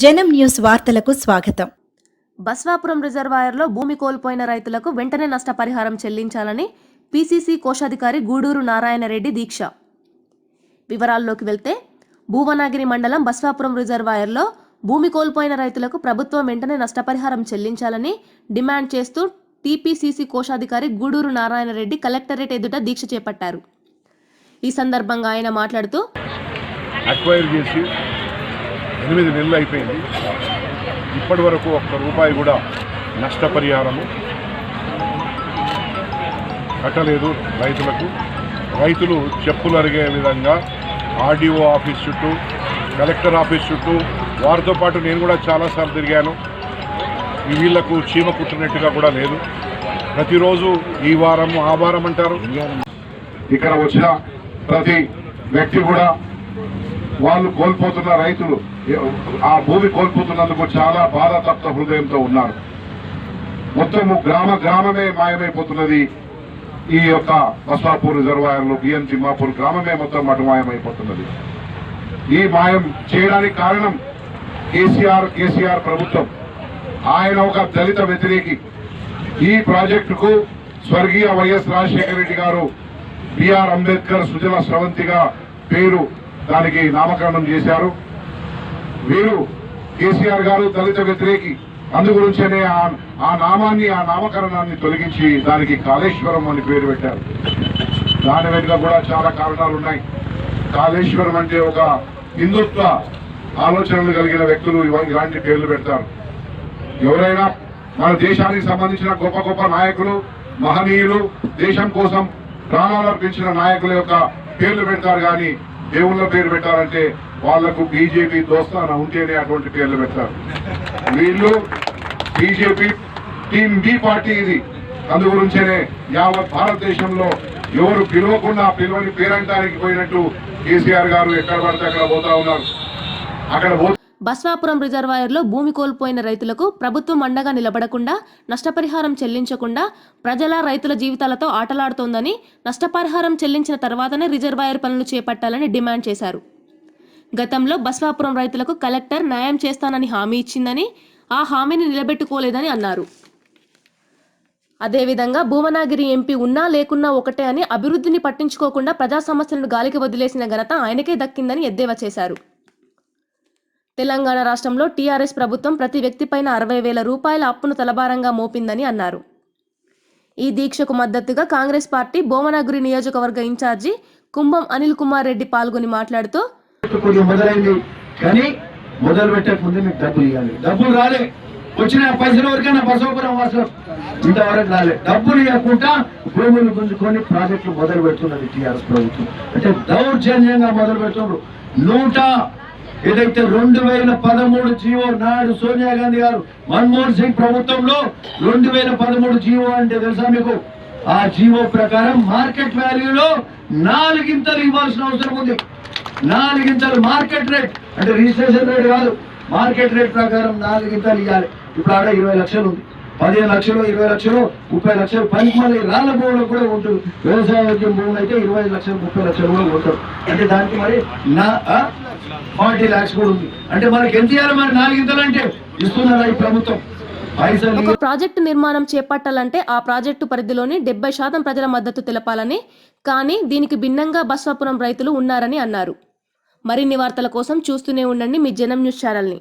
జనం న్యూస్ వార్తలకు స్వాగతం. బస్వాపురం రిజర్వాయర్లో భూమి కోల్పోయిన రైతులకు వెంటనే నష్టపరిహారం చెల్లించాలని పీసీసీ కోశాధికారి గూడూరు నారాయణరెడ్డి దీక్ష. వివరాల్లోకి వెళ్తే భూవనాగిరి మండలం బస్వాపురం రిజర్వాయర్లో భూమి కోల్పోయిన రైతులకు ప్రభుత్వం వెంటనే నష్టపరిహారం చెల్లించాలని డిమాండ్ చేస్తూ టీపీసీసీ కోశాధికారి గూడూరు నారాయణరెడ్డి కలెక్టరేట్ ఎదుట దీక్ష చేపట్టారు. ఈ సందర్భంగా ఆయన మాట్లాడుతూ అక్వైర్ చేసి ఎనిమిది నెలలు అయిపోయింది. ఇప్పటి వరకు ఒక్క రూపాయి కూడా నష్టపరిహారము కట్టలేదు రైతులకు. రైతులు చెప్పులు అరిగే విధంగా ఆర్డీఓ ఆఫీస్ చుట్టూ కలెక్టర్ ఆఫీస్ చుట్టూ వారితో పాటు నేను కూడా చాలాసార్లు తిరిగాను. ఈ వీళ్ళకు చీమ కుట్టినట్టుగా కూడా లేదు. ప్రతిరోజు ఈ వారం ఆ వారం అంటారు ఇక్కడ వచ్చిన ప్రతి వ్యక్తి కూడా వాళ్ళు కోల్పోతున్న రైతులు ఆ భూమి కోల్పోతున్నందుకు చాలా బాధాతప్త హృదయంతో ఉన్నారు. మొత్తము గ్రామ గ్రామమే మాయమైపోతున్నది. ఈ యొక్క బస్వాపూర్ రిజర్వాయర్లో బిఎం తిమ్మాపూర్ గ్రామమే మొత్తం అటు మాయమైపోతున్నది. ఈ మాయం చేయడానికి కారణం కేసీఆర్ కేసీఆర్ ప్రభుత్వం. ఆయన ఒక దళిత వ్యతిరేకి. ఈ ప్రాజెక్టుకు స్వర్గీయ వైఎస్ రాజశేఖర రెడ్డి గారు బిఆర్ అంబేద్కర్ సుజల స్రవంతిగా పేరు దానికి నామకరణం చేశారు. వీరు కేసీఆర్ గారు దళిత వ్యతిరేకి అందు గురించేనే ఆ- ఆ నామాన్ని ఆ నామకరణాన్ని తొలగించి దానికి కాళేశ్వరం అని పేరు పెట్టారు. దాని వెనుక కూడా చాలా కారణాలు ఉన్నాయి. కాళేశ్వరం అంటే ఒక హిందుత్వ ఆలోచనలు కలిగిన వ్యక్తులు ఇలాంటి పేర్లు పెడతారు. ఎవరైనా మన దేశానికి సంబంధించిన గొప్ప గొప్ప నాయకులు మహనీయులు దేశం కోసం ప్రాణాలు అర్పించిన నాయకుల యొక్క పేర్లు పెడతారు కానీ దేవుళ్ళ పేరు పెట్టారంటే వాళ్ళకు బీజేపీ దోస్తాన ఉంటేనే అటువంటి పేర్లు పెడతారు. వీళ్ళు బీజేపీ టీమ్ బి పార్టీ ఇది. అందుగురించేనే యావత్ భారతదేశంలో ఎవరు పిలవకుండా పిలవని పేరంటానికి పోయినట్టు కేసీఆర్ గారు ఎక్కడ పడితే అక్కడ పోతా ఉన్నారు. అక్కడ బస్వాపురం రిజర్వాయర్లో భూమి కోల్పోయిన రైతులకు ప్రభుత్వం అండగా నిలబడకుండా నష్టపరిహారం చెల్లించకుండా ప్రజల రైతుల జీవితాలతో ఆటలాడుతోందని నష్టపరిహారం చెల్లించిన తర్వాతనే రిజర్వాయర్ పనులు చేపట్టాలని డిమాండ్ చేశారు. గతంలో బస్వాపురం రైతులకు కలెక్టర్ న్యాయం చేస్తానని హామీ ఇచ్చిందని ఆ హామీని నిలబెట్టుకోలేదని అన్నారు. అదేవిధంగా భువనాగిరి ఎంపీ ఉన్నా లేకున్నా ఒకటే అని అభివృద్ధిని పట్టించుకోకుండా ప్రజా సమస్యలను గాలికి వదిలేసిన ఘనత ఆయనకే దక్కిందని ఎద్దేవా చేశారు. తెలంగాణ రాష్ట్రంలో టీఆర్ఎస్ ప్రభుత్వం ప్రతి వ్యక్తిపైన అరవై వేల రూపాయల అప్పును తలభారంగా మోపిందని అన్నారు. ఈ దీక్షకు మద్దతుగా కాంగ్రెస్ పార్టీ భువనగిరి నియోజకవర్గ ఇన్ఛార్జి కుంభం అనిల్ కుమార్ రెడ్డి పాల్గొని మాట్లాడుతూ కానీ మొదలు పెట్టక ముందు మీకు డబ్బులు ఇవ్వాలి. డబ్బులు రాలే. వచ్చిన పైసల వరకైనా బసోపురం వాసులు ఇంతవరకు రాలే. డబ్బులు ఇవ్వకుండా భూములు గుంజుకొని ప్రాజెక్టులు మొదలు పెడుతున్నది టీఆర్ఎస్ ప్రభుత్వం. అంటే దౌర్జన్యంగా మొదలు పెడుతున్నారు నూట ఏదైతే రెండు వేల పదమూడు జీవో నాడు సోనియా గాంధీ గారు మన్మోహన్ సింగ్ ప్రభుత్వంలో రెండు వేల పదమూడు జీవో అంటే తెలుసా మీకు? ఆ జీవో ప్రకారం మార్కెట్ వాల్యూలో నాలుగింతలు ఇవ్వాల్సిన అవసరం ఉంది. నాలుగింతలు మార్కెట్ రేట్. అంటే రిజిస్ట్రేషన్ రేట్ కాదు. మార్కెట్ రేట్ ప్రకారం నాలుగింతలు ఇవ్వాలి. ఇప్పుడు ఆడ ఇరవై లక్షలు ఉంది. పదిహేను లక్షలు ఇరవై లక్షలు ముప్పై లక్షలు పనికి మళ్ళీ రాళ్ళ భూములు కూడా ఉంటుంది వ్యవసాయ భూములు అయితే ఇరవై లక్షలు ముప్పై లక్షలు కూడా ఉంటారు అంటే దానికి మరి నా ఫార్టీ ల్యాక్స్ కూడా ఉంది. అంటే మనకి ఎంత ఇవ్వాలి మరి నాలుగింతలు అంటే? ఇస్తున్నారా ఈ ప్రభుత్వం? ఒక ప్రాజెక్టు నిర్మాణం చేపట్టాలంటే ఆ ప్రాజెక్టు పరిధిలోని డెబ్బై శాతం ప్రజల మద్దతు తెలపాలని కానీ దీనికి భిన్నంగా బస్వాపురం రైతులు ఉన్నారని అన్నారు. మరిన్ని వార్తల కోసం చూస్తూనే ఉండండి మీ జనం న్యూస్ ఛానల్ని.